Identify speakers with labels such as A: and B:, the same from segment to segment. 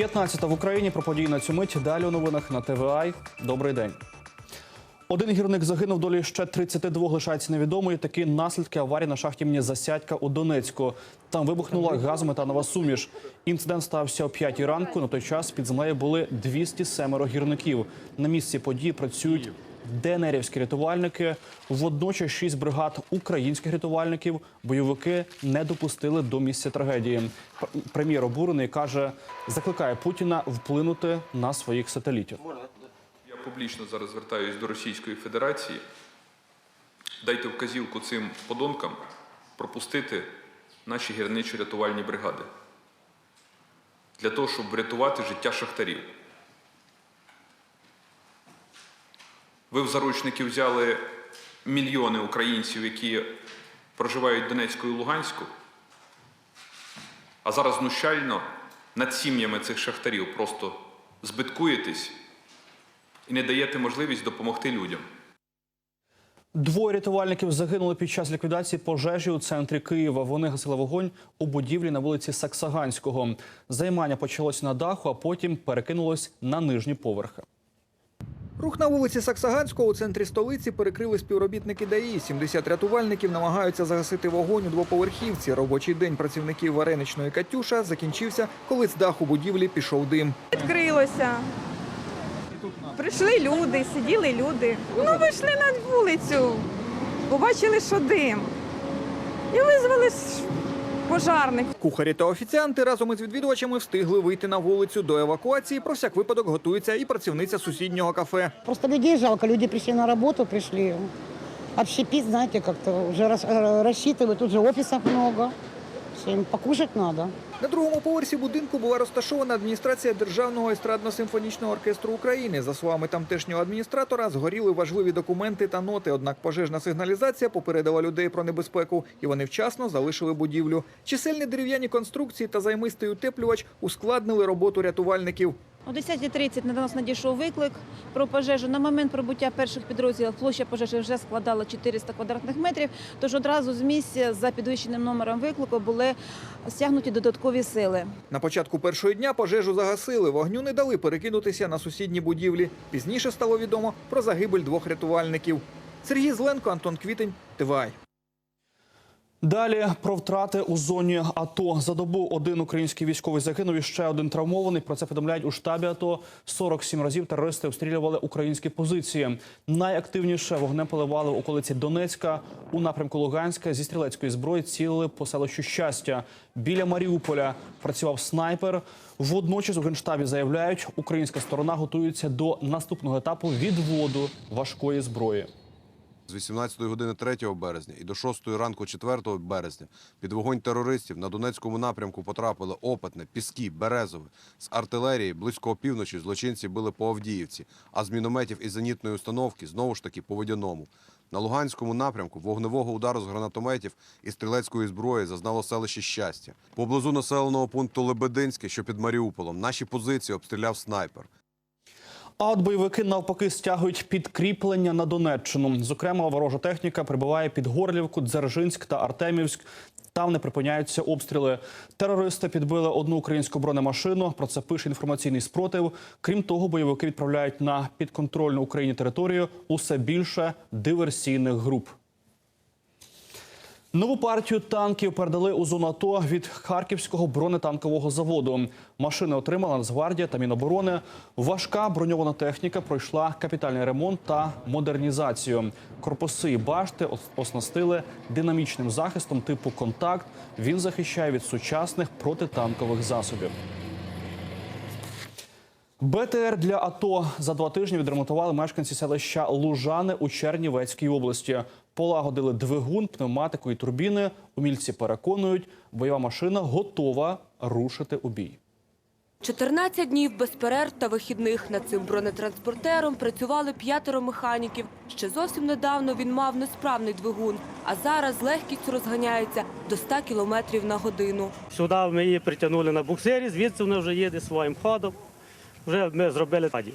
A: 15 в Україні про події на цю мить. Далі у новинах на ТВА. Добрий день. Один гірник загинув, долі ще 32 лишається невідомою. Такі наслідки аварії на шахті імені Засядька у Донецьку. Там вибухнула газометанова суміш. Інцидент стався о 5 ранку. На той час під землею були 207 гірників. На місці події працюють ДНРівські рятувальники. Водночас шість бригад українських рятувальників бойовики не допустили до місця трагедії. Прем'єр обурений каже, закликає Путіна вплинути на своїх сателітів.
B: Я публічно зараз звертаюся до Російської Федерації. Дайте вказівку цим подонкам пропустити наші гірничо-рятувальні бригади для того, щоб врятувати життя шахтарів. Ви в заручники взяли мільйони українців, які проживають Донецьку і Луганську, а зараз знущально над сім'ями цих шахтарів просто збиткуєтесь і не даєте можливість допомогти людям.
A: Двоє рятувальників загинули під час ліквідації пожежі у центрі Києва. Вони гасили вогонь у будівлі на вулиці Саксаганського. Займання почалося на даху, а потім перекинулось на нижні поверхи.
C: Рух на вулиці Саксаганського у центрі столиці перекрили співробітники ДАІ. 70 рятувальників намагаються загасити вогонь у двоповерхівці. Робочий день працівників вареничної Катюша закінчився, коли з даху будівлі пішов дим.
D: відкрилося. Прийшли люди, сиділи люди. Ну, вийшли на вулицю, побачили, що дим. І визвали пожарних.
C: Кухарі та офіціанти разом із відвідувачами встигли вийти на вулицю до евакуації. Про всяк випадок готується і працівниця сусіднього кафе.
E: Просто людей жалко, люди прийшли на роботу, прийшли. общепить, знаєте, как-то вже рас- э, тут же офісів много, всем покушати треба.
C: На другому поверсі будинку була розташована адміністрація Державного естрадно-симфонічного оркестру України. За словами тамтешнього адміністратора, згоріли важливі документи та ноти. Однак пожежна сигналізація попередила людей про небезпеку, і вони вчасно залишили будівлю. Чисельні дерев'яні конструкції та займистий утеплювач ускладнили роботу рятувальників.
F: О 10.30 на нас надійшов виклик про пожежу. На момент прибуття перших підрозділів площа пожежі вже складала 400 квадратних метрів. Тож одразу з місця за підвищеним номером виклику були стягнуті додаткові сили.
C: На початку першого дня пожежу загасили. Вогню не дали перекинутися на сусідні будівлі. Пізніше стало відомо про загибель двох рятувальників. Сергій Зленко, Антон Квітень, ТВАЙ.
A: Далі про втрати у зоні АТО. За добу один український військовий загинув і ще один травмований. Про це повідомляють у штабі АТО. 47 разів терористи обстрілювали українські позиції. Найактивніше вогнем поливали в околиці Донецька. У напрямку Луганська зі стрілецької зброї цілили по селищу щастя. Біля Маріуполя працював снайпер. Водночас у генштабі заявляють, українська сторона готується до наступного етапу відводу важкої зброї.
G: З 18 години 3 березня і до 6 ранку 4 березня під вогонь терористів на Донецькому напрямку потрапили Опитне, Піски, Березове. З артилерії близько опівночі злочинці били по Авдіївці, а з мінометів і зенітної установки знову ж таки по Водяному. На Луганському напрямку вогневого удару з гранатометів і стрілецької зброї зазнало селище щастя. Поблизу населеного пункту Лебединське, що під Маріуполом, наші позиції обстріляв снайпер.
A: А от бойовики навпаки стягують підкріплення на Донеччину. Зокрема, ворожа техніка прибуває під Горлівку, Дзержинськ та Артемівськ. Там не припиняються обстріли. Терористи підбили одну українську бронемашину. Про це пише інформаційний спротив. Крім того, бойовики відправляють на підконтрольну Україні територію усе більше диверсійних груп. Нову партію танків передали у зону АТО від Харківського бронетанкового заводу. Машини отримала Нацгвардія та Міноборони. Важка броньована техніка пройшла капітальний ремонт та модернізацію. Корпуси і башти оснастили динамічним захистом типу контакт. Він захищає від сучасних протитанкових засобів. БТР для АТО за два тижні відремонтували мешканці селища Лужани у Чернівецькій області. Полагодили двигун, пневматику і турбіни. Умільці переконують, бойова машина готова рушити у бій.
H: 14 днів без перерв та вихідних над цим бронетранспортером працювали п'ятеро механіків. Ще зовсім недавно він мав несправний двигун, а зараз з легкістю розганяється до 100 кілометрів на годину.
I: Сюди ми її притягнули на буксирі, звідси вона вже їде своїм ходом. Вже ми зробили таді.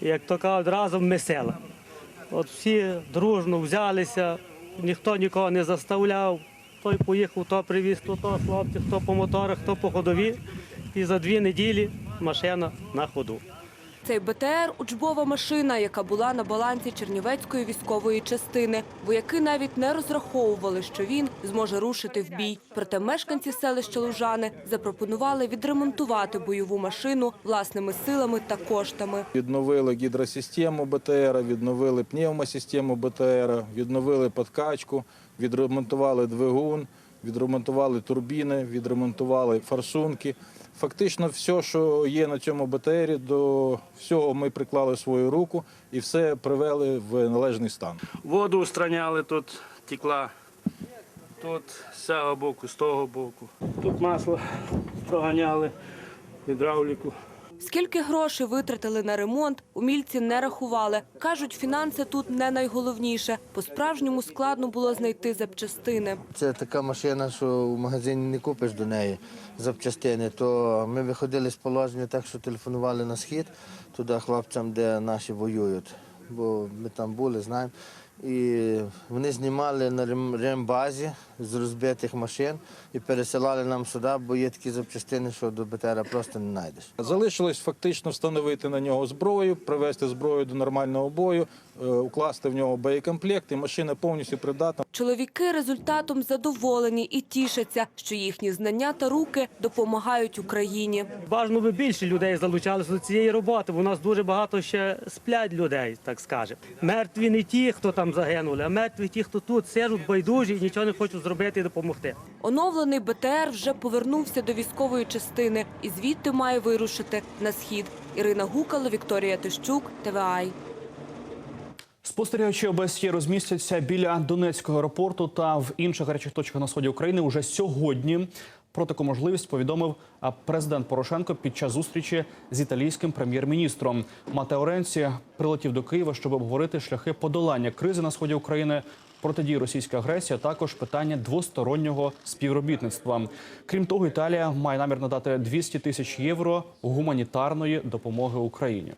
I: Як то кажуть, разом ми села. От всі дружно взялися, ніхто нікого не заставляв. Той поїхав, то привіз, то то хлопці, хто по моторах, хто по ходові. І за дві неділі машина на ходу.
H: Цей БТР – учбова машина, яка була на балансі Чернівецької військової частини. Вояки навіть не розраховували, що він зможе рушити в бій. Проте мешканці селища Лужани запропонували відремонтувати бойову машину власними силами та коштами.
J: Відновили гідросистему БТР, відновили пневмосистему БТР, відновили подкачку, відремонтували двигун, відремонтували турбіни, відремонтували форсунки. Фактично, все, що є на цьому БТРі, до всього ми приклали свою руку і все привели в належний стан. Воду устраняли тут, текла тут з цього боку, з того боку. Тут масло проганяли, гідравліку.
H: Скільки грошей витратили на ремонт, умільці не рахували. Кажуть, фінанси тут не найголовніше. По-справжньому складно було знайти запчастини.
K: Це така машина, що в магазині не купиш до неї запчастини. То ми виходили з положення так, що телефонували на схід туди хлопцям, де наші воюють. Бо ми там були, знаємо. І вони знімали на рем- рембазі з розбитих машин і пересилали нам сюди, бо є такі запчастини, що до БТРа просто не знайдеш.
J: Залишилось фактично встановити на нього зброю, привести зброю до нормального бою, укласти в нього боєкомплект, і машина повністю придатна.
H: Чоловіки результатом задоволені і тішаться, що їхні знання та руки допомагають Україні.
I: Бажано би більше людей залучалися до цієї роботи. бо У нас дуже багато ще сплять людей, так скажемо. Мертві не ті, хто там загинули, а мертві ті, хто тут сижуть байдужі і нічого не хочуть зробити і допомогти.
H: Оновлений БТР вже повернувся до військової частини і звідти має вирушити на схід. Ірина Гукало, Вікторія Тищук, ТВАЙ.
A: Спостерігачі ОБСЄ розмістяться біля Донецького аеропорту та в інших гарячих точках на сході України уже сьогодні. Про таку можливість повідомив президент Порошенко під час зустрічі з італійським прем'єр-міністром. Матео Ренці прилетів до Києва, щоб обговорити шляхи подолання кризи на сході України, протидії російській агресії, а також питання двостороннього співробітництва. Крім того, Італія має намір надати 200 тисяч євро гуманітарної допомоги Україні.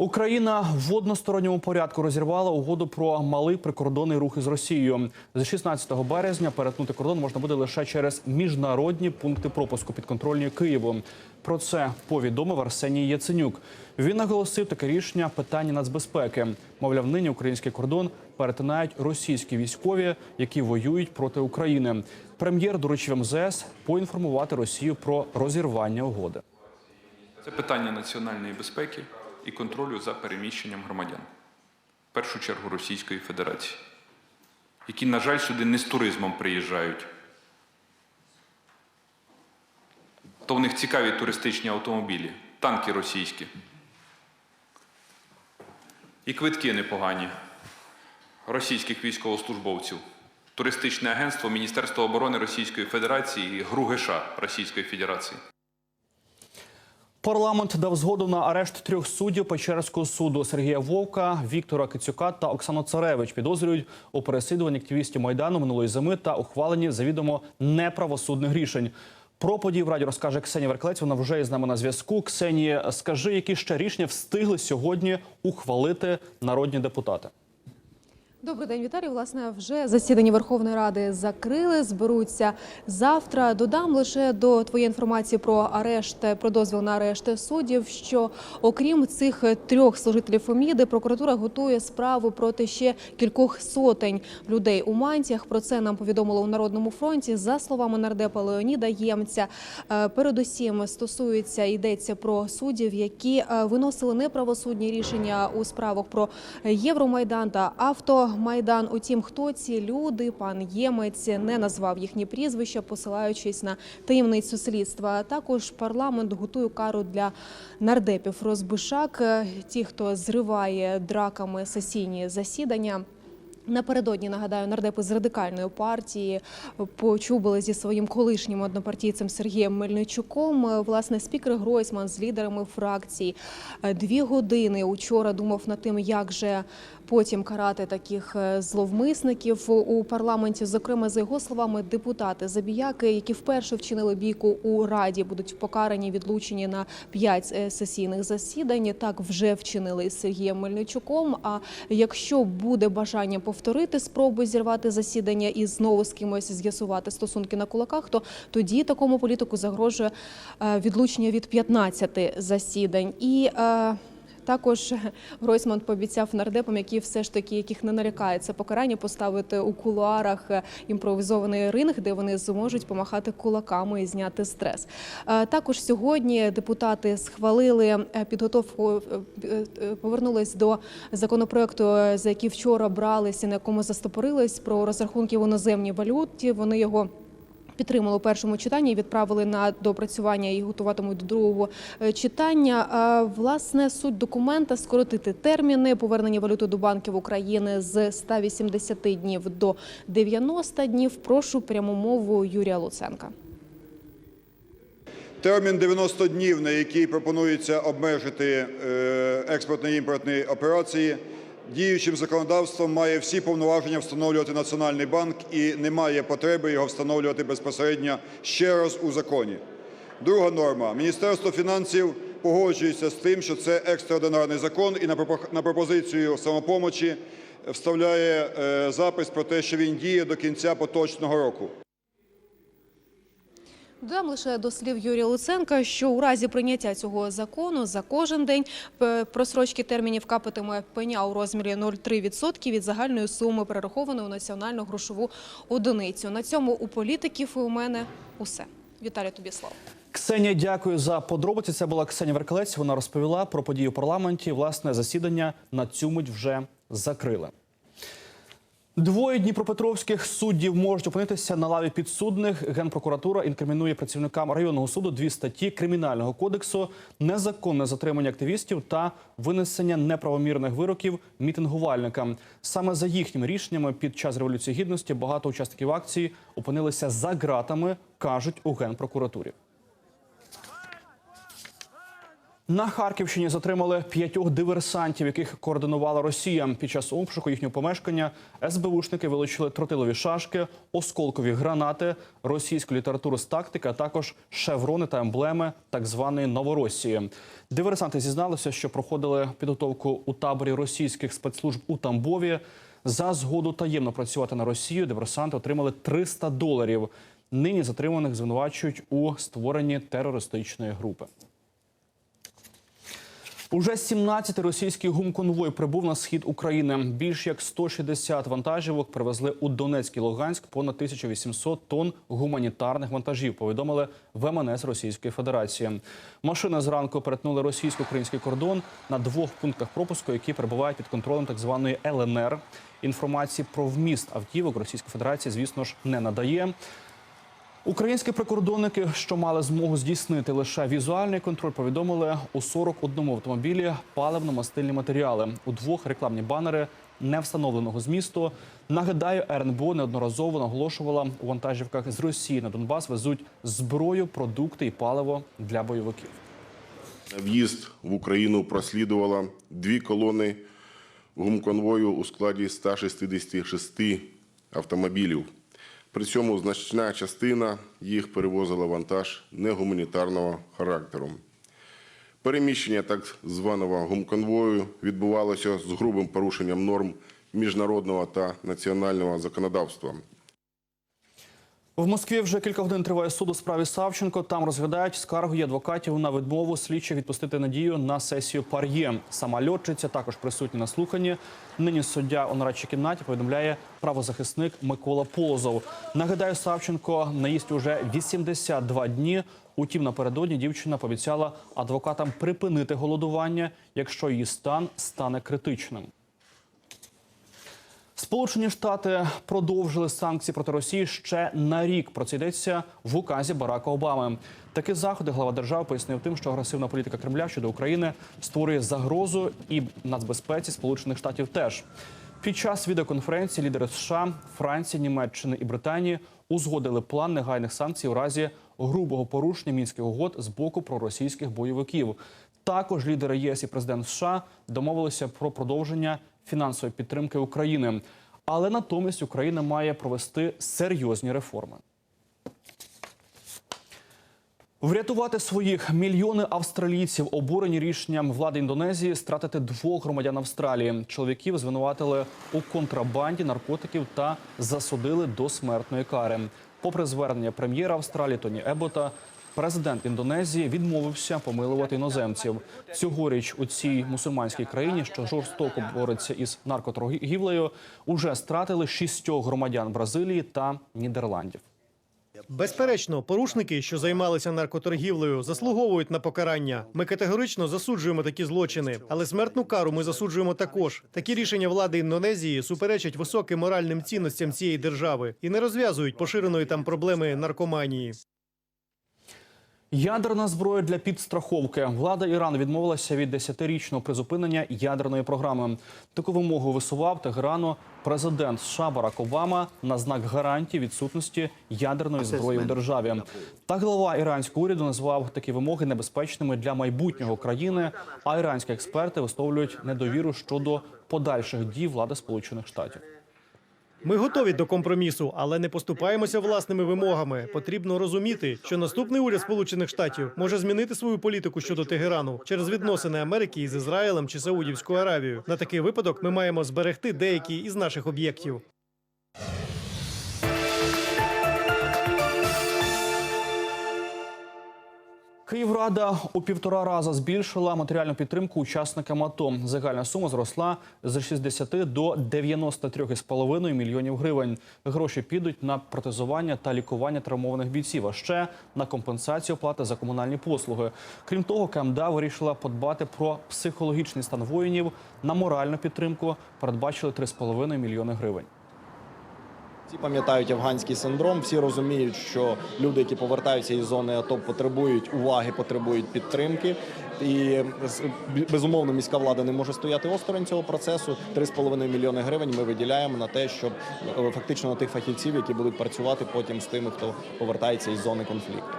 A: Україна в односторонньому порядку розірвала угоду про малий прикордонний рух із Росією. З 16 березня перетнути кордон можна буде лише через міжнародні пункти пропуску підконтрольні Києву. Про це повідомив Арсеній Яценюк. Він наголосив таке рішення питання нацбезпеки. Мовляв, нині український кордон перетинають російські військові, які воюють проти України. Прем'єр доручив МЗС поінформувати Росію про розірвання угоди.
B: Це питання національної безпеки і контролю за переміщенням громадян, в першу чергу Російської Федерації, які, на жаль, сюди не з туризмом приїжджають. То в них цікаві туристичні автомобілі, танки російські. І квитки непогані російських військовослужбовців. Туристичне агентство Міністерства оборони Російської Федерації і ГРУГШ Російської Федерації.
A: Парламент дав згоду на арешт трьох суддів Печерського суду Сергія Вовка, Віктора Кицюка та Оксану Царевич. Підозрюють у переслідуванні активістів майдану минулої зими та ухваленні завідомо неправосудних рішень. Про події в раді розкаже Ксенія Верклець. Вона вже із нами на зв'язку. Ксенія, скажи, які ще рішення встигли сьогодні ухвалити народні депутати?
L: Добрий день, Віталій. Власне, вже засідання Верховної Ради закрили. Зберуться завтра. Додам лише до твоєї інформації про арешт, про дозвіл на арешт суддів. Що окрім цих трьох служителів Фоміди, прокуратура готує справу проти ще кількох сотень людей у мантіях. Про це нам повідомили у Народному фронті. За словами нардепа Леоніда Ємця, е, передусім стосується йдеться про суддів, які е, виносили неправосудні рішення у справах про Євромайдан та автомайдан. Утім, хто ці люди, пан Ємець не назвав їхні прізвища, посилаючись на таємницю слідства. Також парламент готує кару для нардепів розбишак, е, ті, хто зриває драками сесійні засідання. Напередодні нагадаю, нардепи з радикальної партії почубили зі своїм колишнім однопартійцем Сергієм Мельничуком. Власне, спікер Гройсман з лідерами фракцій дві години учора думав над тим, як же потім карати таких е, зловмисників у парламенті. Зокрема, за його словами, депутати забіяки, які вперше вчинили бійку у раді, будуть покарані відлучені на п'ять е, сесійних засідань. Так вже вчинили із Сергієм Мельничуком. А якщо буде бажання повторити спробу зірвати засідання і знову з кимось з'ясувати стосунки на кулаках, то тоді такому політику загрожує е, відлучення від 15 засідань. І також Гройсман пообіцяв нардепам, які все ж таки яких не нарікається покарання, поставити у кулуарах е, імпровізований ринг, де вони зможуть помахати кулаками і зняти стрес. Е, Також сьогодні депутати схвалили е, підготовку, повернулись до законопроекту, за який вчора бралися, на якому застопорились про розрахунки в іноземній валюті. Вони його підтримали у першому читанні і відправили на допрацювання і готуватимуть до другого е, читання. Власне, суть документа скоротити терміни повернення валюти до банків України з 180 днів до 90 днів. Прошу пряму мову Юрія Луценка.
M: Термін 90 днів, на який пропонується обмежити е, експортно-імпортні операції, діючим законодавством має всі повноваження встановлювати Національний банк і немає потреби його встановлювати безпосередньо ще раз у законі. Друга норма. Міністерство фінансів погоджується з тим, що це екстраординарний закон і на пропо- пропозицію самопомочі вставляє е, запис про те, що він діє до кінця поточного року.
L: Додам лише до слів Юрія Луценка, що у разі прийняття цього закону за кожен день просрочки термінів капатиме пеня у розмірі 0,3% від загальної суми, перерахованої у національну грошову одиницю. На цьому у політиків і у мене усе. Віталій, тобі слово.
A: Ксенія, дякую за подробиці. Це була Ксенія Веркалець. Вона розповіла про події у парламенті. Власне, засідання на цю мить вже закрили. Двоє дніпропетровських суддів можуть опинитися на лаві підсудних. Генпрокуратура інкримінує працівникам районного суду дві статті кримінального кодексу: незаконне затримання активістів та винесення неправомірних вироків мітингувальникам. Саме за їхніми рішеннями під час революції гідності багато учасників акції опинилися за ґратами, кажуть у генпрокуратурі. На Харківщині затримали п'ятьох диверсантів, яких координувала Росія. Під час обшуку їхнього помешкання СБУшники вилучили тротилові шашки, осколкові гранати, російську літературу з тактики, а також шеврони та емблеми так званої Новоросії. Диверсанти зізналися, що проходили підготовку у таборі російських спецслужб у Тамбові. За згоду таємно працювати на Росію диверсанти отримали 300 доларів. Нині затриманих звинувачують у створенні терористичної групи. Уже 17 російський гумконвой прибув на схід України. Більш як 160 вантажівок привезли у Донецьк і Луганськ понад 1800 тонн гуманітарних вантажів. Повідомили в МНС Російської Федерації. Машини зранку перетнули російсько-український кордон на двох пунктах пропуску, які перебувають під контролем так званої ЛНР. Інформації про вміст автівок Російська Федерація, звісно ж, не надає. Українські прикордонники, що мали змогу здійснити лише візуальний контроль, повідомили у 41 автомобілі паливно-мастильні матеріали. У двох рекламні банери невстановленого змісту. Нагадаю, РНБО неодноразово наголошувала у вантажівках з Росії на Донбас везуть зброю, продукти і паливо для бойовиків.
N: В'їзд в Україну прослідувало дві колони гумконвою у складі 166 автомобілів. При цьому значна частина їх перевозила вантаж негуманітарного характеру. Переміщення так званого гумконвою відбувалося з грубим порушенням норм міжнародного та національного законодавства.
A: В Москві вже кілька годин триває суд у справі Савченко. Там розглядають скаргу і адвокатів на відмову слідчі відпустити надію на сесію пар'є. Сама льотчиця також присутня на слуханні. Нині суддя у нарадчій кімнаті повідомляє правозахисник Микола Полозов. Нагадаю, Савченко на їсті уже 82 дні. Утім, напередодні дівчина пообіцяла адвокатам припинити голодування, якщо її стан стане критичним. Сполучені Штати продовжили санкції проти Росії ще на рік. Про це йдеться в указі Барака Обами. Такі заходи глава держави пояснив тим, що агресивна політика Кремля щодо України створює загрозу і нацбезпеці Сполучених Штатів теж. Під час відеоконференції лідери США, Франції, Німеччини і Британії узгодили план негайних санкцій у разі грубого порушення мінських угод з боку проросійських бойовиків. Також лідери ЄС і президент США домовилися про продовження фінансової підтримки України, але натомість Україна має провести серйозні реформи. Врятувати своїх мільйони австралійців обурені рішенням влади Індонезії стратити двох громадян Австралії. Чоловіків звинуватили у контрабанді наркотиків та засудили до смертної кари. Попри звернення прем'єра Австралії Тоні Ебота, президент Індонезії відмовився помилувати іноземців. Цьогоріч у цій мусульманській країні, що жорстоко бореться із наркоторгівлею, уже стратили шістьох громадян Бразилії та Нідерландів.
O: Безперечно, порушники, що займалися наркоторгівлею, заслуговують на покарання. Ми категорично засуджуємо такі злочини, але смертну кару ми засуджуємо також. Такі рішення влади Індонезії суперечать високим моральним цінностям цієї держави і не розв'язують поширеної там проблеми наркоманії.
A: Ядерна зброя для підстраховки. Влада Ірану відмовилася від 10-річного призупинення ядерної програми. Таку вимогу висував Тегерану президент США Барак Обама на знак гарантії відсутності ядерної зброї в державі. Та глава іранського уряду назвав такі вимоги небезпечними для майбутнього країни. А іранські експерти висловлюють недовіру щодо подальших дій влади Сполучених Штатів.
O: Ми готові до компромісу, але не поступаємося власними вимогами. Потрібно розуміти, що наступний уряд Сполучених Штатів може змінити свою політику щодо Тегерану через відносини Америки із Ізраїлем чи Саудівською Аравією. На такий випадок ми маємо зберегти деякі із наших об'єктів.
A: Київрада у півтора рази збільшила матеріальну підтримку учасникам АТО. Загальна сума зросла з 60 до 93,5 мільйонів гривень. Гроші підуть на протезування та лікування травмованих бійців, а ще на компенсацію оплати за комунальні послуги. Крім того, КМДА вирішила подбати про психологічний стан воїнів, на моральну підтримку передбачили 3,5 мільйони гривень.
P: Всі пам'ятають афганський синдром, всі розуміють, що люди, які повертаються із зони АТО, потребують уваги, потребують підтримки. І безумовно міська влада не може стояти осторонь цього процесу. 3,5 мільйони гривень ми виділяємо на те, щоб е, фактично на тих фахівців, які будуть працювати потім з тими, хто повертається із зони конфлікту.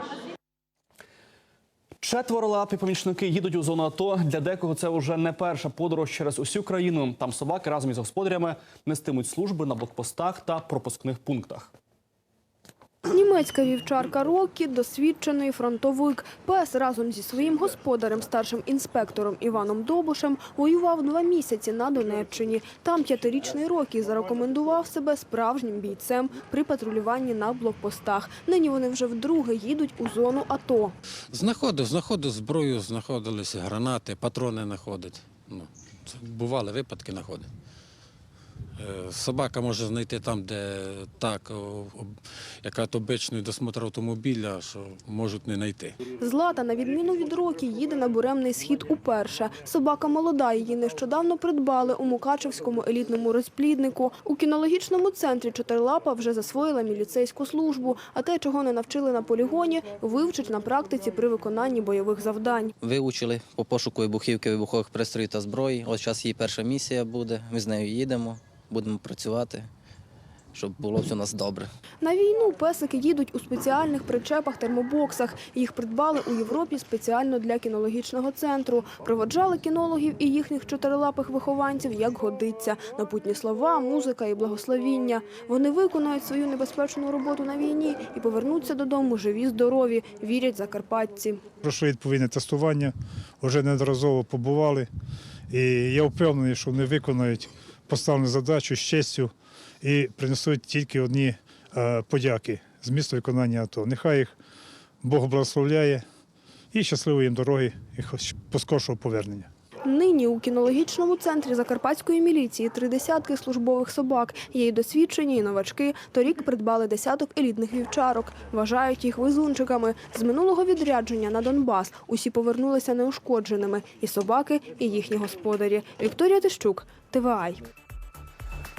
A: Четверолапі помічники їдуть у зону АТО. Для декого це вже не перша подорож через усю країну. Там собаки разом із господарями нестимуть служби на блокпостах та пропускних пунктах.
Q: Німецька вівчарка Рокі – досвідчений фронтовик. Пес разом зі своїм господарем, старшим інспектором Іваном Добушем, воював два місяці на Донеччині. Там п'ятирічний Рокі зарекомендував себе справжнім бійцем при патрулюванні на блокпостах. Нині вони вже вдруге їдуть у зону АТО.
R: Знаходив, знаходив зброю, знаходилися гранати, патрони знаходить. Ну, бували випадки знаходить. Е, Собака може знайти там, де так, яка обичний досмотр автомобіля, що можуть не знайти.
Q: Злата, на відміну від Рокі, їде на буремний схід уперше. Собака молода, її нещодавно придбали у Мукачевському елітному розпліднику. У кінологічному центрі Чотирилапа вже засвоїла міліцейську службу, а те, чого не навчили на полігоні, вивчить на практиці при виконанні бойових завдань.
S: Вивчили по пошуку вибухівки, вибухових пристроїв та зброї. Ось зараз її перша місія буде. Ми з нею їдемо, будемо працювати, щоб було все у нас добре.
Q: На війну песики їдуть у спеціальних причепах-термобоксах. Їх придбали у Європі спеціально для кінологічного центру. Проводжали кінологів і їхніх чотирилапих вихованців як годиться. Напутні слова, музика і благословіння. Вони виконають свою небезпечну роботу на війні і повернуться додому живі, здорові, вірять закарпатці.
T: Пройшли відповідне тестування, вже неодноразово побували. І я впевнений, що вони виконають поставлену задачу з честю і принесуть тільки одні е, подяки з міста виконання АТО. Нехай їх Бог благословляє і щасливої їм дороги і поскоршого повернення.
Q: Нині у кінологічному центрі закарпатської міліції три десятки службових собак. Є й досвідчені, і новачки. Торік придбали десяток елітних вівчарок. Вважають їх везунчиками. З минулого відрядження на Донбас усі повернулися неушкодженими. І собаки, і їхні господарі. Вікторія Тищук, ТВАЙ.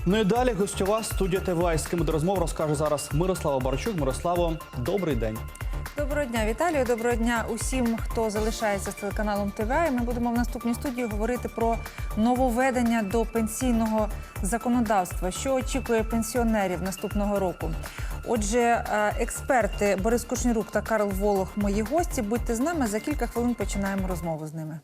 A: Ну і далі гостьова студія ТВА. З ким до розмов розкаже зараз Мирослава Барчук. Мирославо, добрий день.
U: Доброго дня, Віталію. Доброго дня усім, хто залишається з телеканалом ТВА. І Ми будемо в наступній студії говорити про нововведення до пенсійного законодавства, що очікує пенсіонерів наступного року. Отже, е, експерти Борис Кушнірук та Карл Волох, мої гості. Будьте з нами за кілька хвилин. Починаємо розмову з ними.